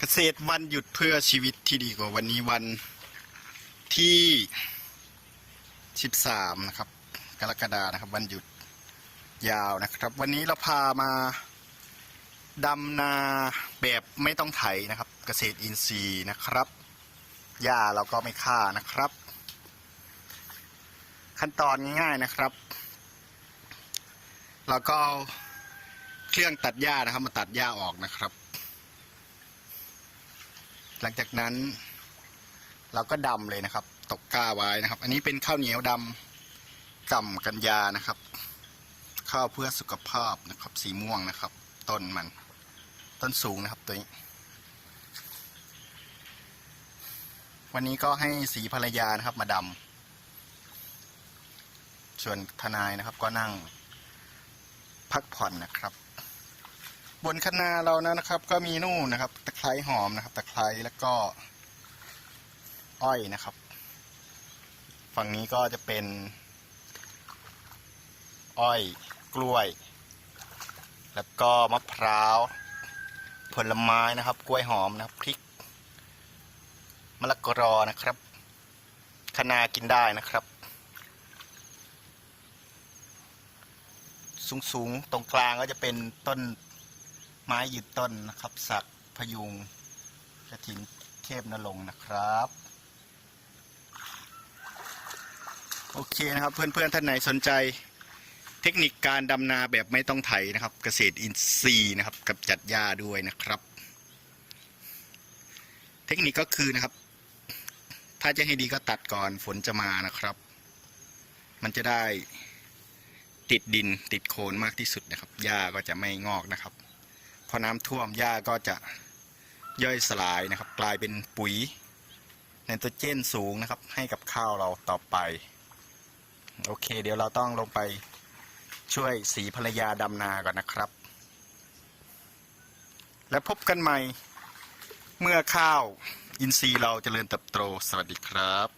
เกษตรวันหยุดเพื่อชีวิตที่ดีกว่าวันนี้วันที่ 13 นะครับ กรกฎานะครับ วันหยุดยาวนะครับ วันนี้เราพามาดำนาแบบไม่ต้องไถนะครับ เกษตรอินทรีย์นะครับหญ้าเราก็ไม่ฆ่านะครับ ขั้นตอนง่ายๆนะครับ เราก็เอาเครื่องตัดหญ้านะครับ มาตัดหญ้าออกนะครับ หลังจากนั้น เราก็ดำเลยนะครับ ตกก้าไว้นะครับ อันนี้เป็นข้าวเหนียวดำก่ำกันยานะครับ ข้าวเพื่อสุขภาพนะครับ สีม่วงนะครับ ต้นมัน ต้นสูงนะครับตัวนี้ วันนี้ก็ให้สีภรรยานะครับ มาดำส่วนทนายนะครับก็นั่งพักผ่อนนะครับ บนคะนาเรานะนะครับ ก็มีนู่นนะครับ ตะไคร้หอมนะครับ ตะไคร้แล้วก็ อ้อยนะครับ ฝั่งนี้ก็จะเป็น อ้อยกล้วย แล้วก็มะพร้าว ผลไม้นะครับ กล้วยหอมนะครับพริกมะละกอนะครับคะนากินได้นะครับ สูงๆ ตรงกลางก็จะเป็นต้น ไม้ยืนต้นนะครับ สักพยุงกระถินเทพนรงค์นะครับ โอเคนะครับเพื่อนๆท่านไหนสนใจ เทคนิคการดำนาแบบไม่ต้องไถนะครับ เกษตรอินทรีย์นะครับ กับจัดหญ้าด้วยนะครับ เทคนิคก็คือนะครับ ถ้าจะให้ดีก็ตัดก่อนฝนจะมานะครับ มันจะได้ติดดินติดโคนมากที่สุดนะครับหญ้าก็จะไม่งอกนะครับ พอน้ำท่วมหญ้าก็จะย่อยสลายนะครับ กลายเป็นปุ๋ยไนโตรเจนสูงนะครับ ให้กับข้าวเราต่อไป โอเค เดี๋ยวเราต้องลงไปช่วยสีภรรยาดำนาก่อนนะครับ แล้วพบกันใหม่เมื่อข้าวอินทรีย์เราเจริญเติบโตสวัสดีครับ